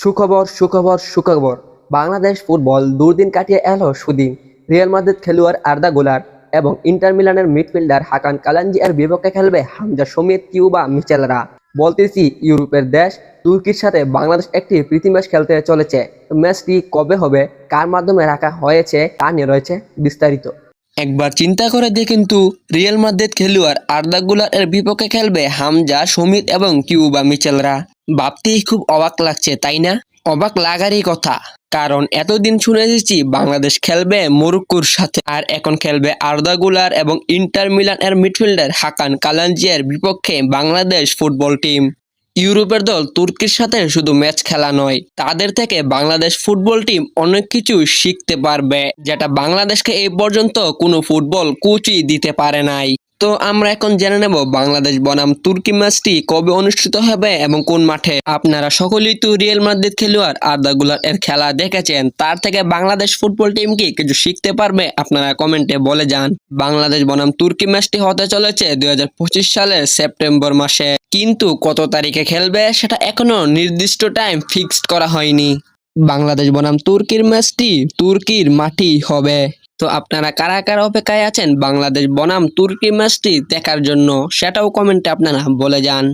সুখবর সুখবর সুখবর। বাংলাদেশ ফুটবল দুর্দিন কাটিয়ে এলো সুদিন। রিয়াল মাদ্রিদ খেলোয়াড় আর্দা গোলার এবং ইন্টার মিলানের মিডফিল্ডার হাকান কালাঞ্জি এর বিপক্ষে খেলবে হামজা সমিত, কিউবা মিচেলরা। বলতেছি, ইউরোপের দেশ তুর্কির সাথে বাংলাদেশ একটি প্রীতি ম্যাচ খেলতে চলেছে। ম্যাচটি কবে হবে, কার মাধ্যমে রাখা হয়েছে, তা নিয়ে রয়েছে বিস্তারিত। একবার চিন্তা করে দেখেন তো রিয়াল মাদ্রিদ খেলোয়াড় আর্দা গুলার এর বিপক্ষে খেলবে হামজা, সমিত এবং কিউবা মিচেলরা। ভাবতেই খুব অবাক লাগছে, তাই না? অবাক লাগারই কথা। কারণ এতদিন শুনে এসেছি বাংলাদেশ খেলবে মরুক্কুর সাথে আর এখন খেলবে আর্দা গুলার এবং ইন্টার মিলান এর মিডফিল্ডার হাকান কালাঞ্জিয়ার বিপক্ষে বাংলাদেশ ফুটবল টিম। ইউরোপের দল তুর্কির সাথে শুধু ম্যাচ খেলা নয়, তাদের থেকে বাংলাদেশ ফুটবল টিম অনেক কিছু শিখতে পারবে, যেটা বাংলাদেশকে এই পর্যন্ত কোনো ফুটবল কোচই দিতে পারে নাই। তো আমরা এখন জেনে নেব বাংলাদেশ বনাম তুর্কি ম্যাচটি কবে অনুষ্ঠিত হবে এবং কোন মাঠে। আপনারা সকলেই তো রিয়েল মাদ্রিদ খেলোয়াড় আর্দা গুলার এর খেলা দেখেছেন, তার থেকে বাংলাদেশ ফুটবল টিম কি কিছু শিখতে পারবে আপনারা কমেন্টে বলে যান। বাংলাদেশ বনাম তুর্কি ম্যাচটি হতে চলেছে দুই হাজার পঁচিশ সালের সেপ্টেম্বর মাসে, কিন্তু কত তারিখে খেলবে সেটা এখনও নির্দিষ্ট টাইম ফিক্সড করা হয়নি। বাংলাদেশ বনাম তুর্কির ম্যাচটি তুর্কির মাটি হবে। তো আপনারা কারা কারা অপেক্ষায় আছেন? বাংলাদেশ বনাম তুর্কি ম্যাচটি দেখার জন্য, সেটাও কমেন্টে আপনারা বলে যান।